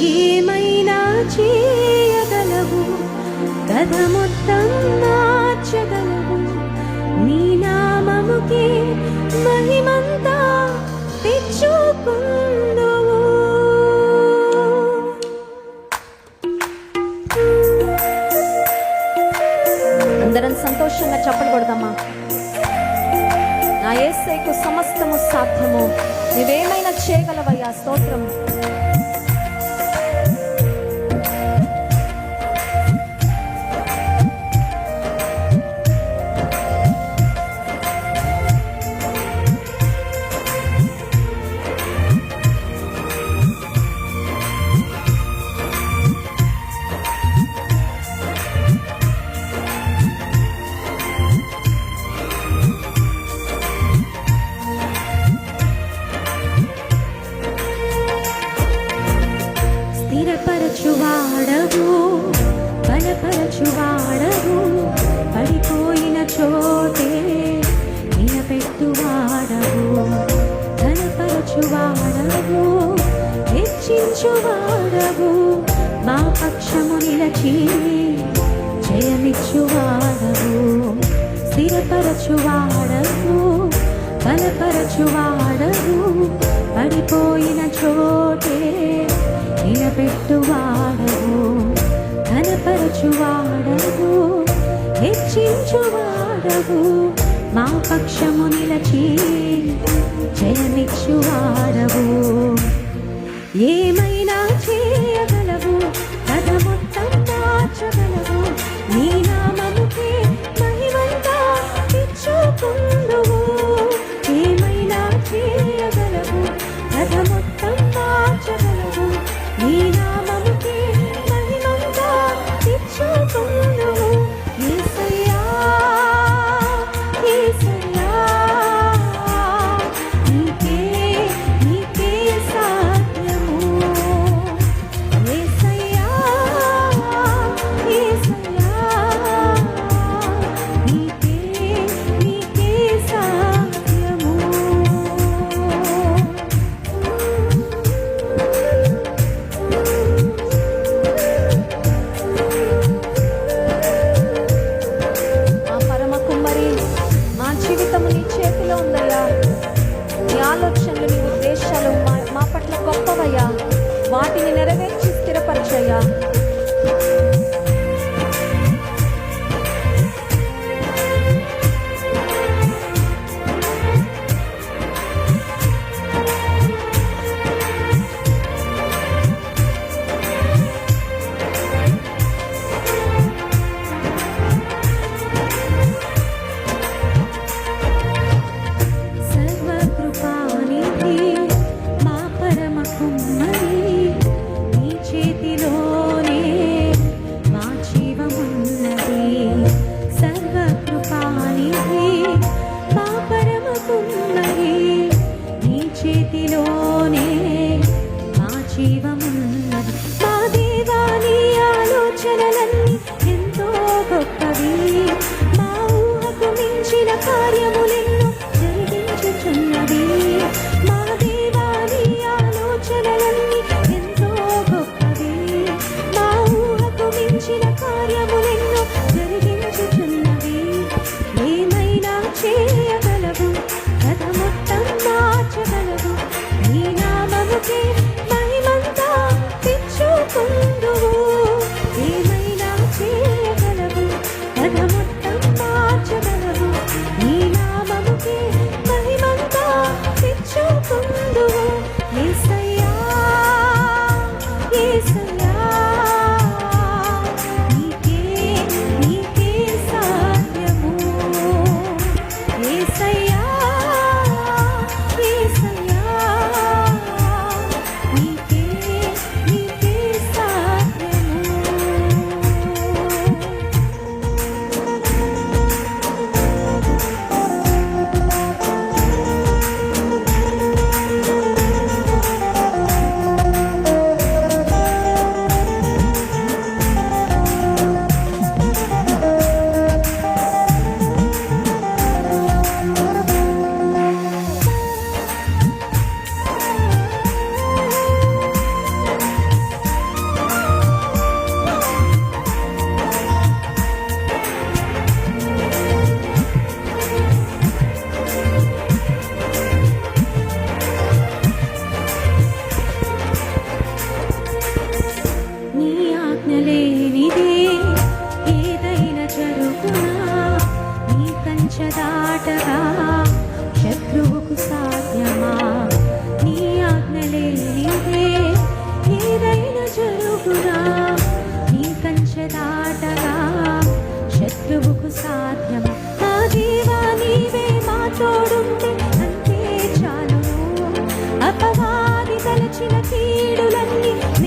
ఏమైనా చేయగలవు? కథ మొత్తం మార్చగలవు. నీ నామముకే మహిమంతా తెచ్చుకుందు అందరం సంతోషంగా చప్పలు కొడదామా నా ఏసైకు సమస్తము సాధ్యము. నువ్వేమైనా చేయగలవయ్యా? స్తోత్రం స్థిరపరచువాడవు బలపరచువాడవు పడిపోయిన చోటే నిలబెట్టువాడవు ఘనపరచువాడవు హెచ్చించువాడవు మా పక్షము నిలచి జయమిచ్చువాడవు. ఏమైనా చే ఆలోచనలు నీ ఉద్దేశాలు మా పట్ల గొప్పవయ్యా. వాటిని నెరవేర్చి స్థిరపరిచయ్యా. ప్రజ్ఞలేనిదే ఏదైన జరుగునా? నీ కంచె దాటగా శత్రువుకు సాధ్యమా? నీ ఆజ్ఞలేనిదే ఏదైన జరుగునా? నీ కంచె దాటగా శత్రువుకు సాధ్యమా? నా దేవా నీవే మా తోడుంటే అంతే చాలు అపవాది తలచిన కీడులన్నీ